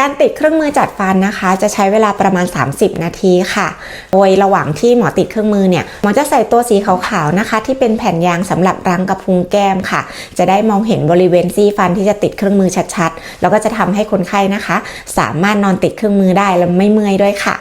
การติดเครื่องมือจัดฟันนะคะ จะใช้เวลาประมาณ 30 นาทีค่ะ โดยระหว่างที่หมอติดเครื่องมือเนี่ยหมอจะใส่ตัวสีขาวๆนะคะ ที่เป็นแผ่นยางสำหรับรังกระพุ้งแก้มค่ะ จะได้มองเห็นบริเวณซี่ฟันที่จะติดเครื่องมือชัดๆ แล้วก็จะทำให้คนไข้นะคะ สามารถนอนติดเครื่องมือได้และไม่เมื่อยด้วยค่ะ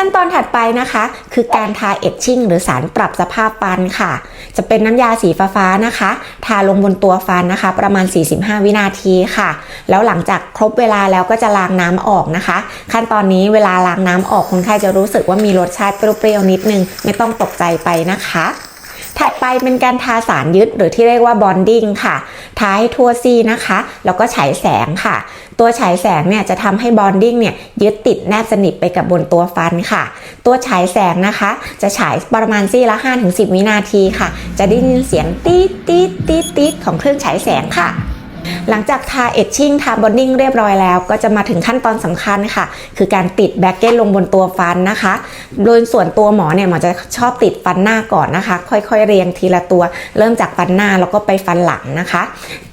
ขั้นตอนถัดไปนะคะ คือการทาเอชชิ่งหรือสารปรับสภาพฟันค่ะ จะเป็นน้ำยาสีฟ้าๆนะคะ ทาลงบนตัวฟันนะคะ ประมาณ 45 วินาทีค่ะ แล้วหลังจากครบเวลาแล้วก็จะล้างน้ำออกนะคะ ขั้นตอนนี้เวลาล้างน้ำออกคนไข้จะรู้สึกว่ามีรสชาติเปรี้ยวๆนิดนึง ไม่ต้องตกใจไปนะคะ ถัดไปเป็นการทาสารยึดหรือที่เรียกว่าบอนดิ้งค่ะ ทาให้ทั่วซี่นะคะ แล้วก็ฉายแสงค่ะ ตัวฉายแสงเนี่ยจะทำให้บอนดิ้งเนี่ยยึดติดแนบสนิทไปกับบนตัวฟันค่ะ ตัวฉายแสงนะคะ จะฉายประมาณซี่ละ 5-10 วินาทีค่ะ จะได้ยินเสียงตีดตีดตีดตีดของเครื่องฉายแสงค่ะ หลังจากทาเอชชิ่งทาบอนดิ้งเรียบร้อยแล้ว ก็จะมาถึงขั้นตอนสำคัญค่ะ คือการติดแบ็กเก็ตลงบนตัวฟันนะคะ โดยส่วนตัวหมอเนี่ยหมอจะชอบติดฟันหน้าก่อนนะคะ ค่อยๆ เรียงทีละตัว เริ่มจากฟันหน้าแล้วก็ไปฟันหลังนะคะ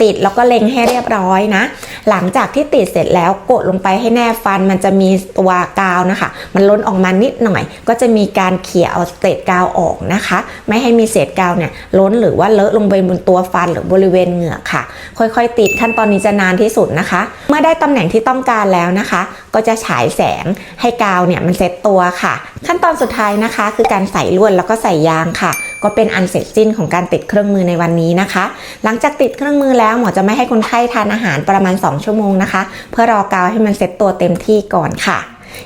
ติดแล้วก็เล็งให้เรียบร้อยนะ หลังจากที่ติดเสร็จแล้วกดลงไปให้แนบฟันมันจะมีตัวกาวนะคะ มันล้นออกมานิดหน่อย ก็จะมีการเขี่ยเอาเศษกาวออกนะคะ ไม่ให้มีเศษกาวเนี่ยล้นหรือว่าเลอะลงไปบนตัวฟันหรือบริเวณเหงือกค่ะ ค่อยๆ ติดขั้นตอนนี้จะนานที่สุดนะคะ เมื่อได้ตำแหน่งที่ต้องการแล้วนะคะ ก็จะฉายแสงให้กาวเนี่ยมันเซ็ตตัวค่ะ ขั้นตอนสุดท้ายนะคะ คือการใส่ลวดแล้วก็ใส่ยางค่ะก็เป็นอันเสร็จสิ้นของการติดเครื่องมือในวันนี้นะคะ หลังจากติดเครื่องมือแล้วหมอจะไม่ให้คนไข้ทานอาหารประมาณ 2 ชั่วโมงนะคะ เพื่อรอกาวให้มันเซ็ตตัวเต็มที่ก่อนค่ะ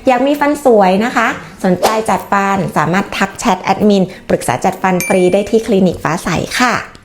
อยากมีฟันสวยนะคะ สนใจจัดฟันสามารถทักแชทแอดมิน ปรึกษาจัดฟันฟรีได้ที่คลินิกฟ้าใสค่ะ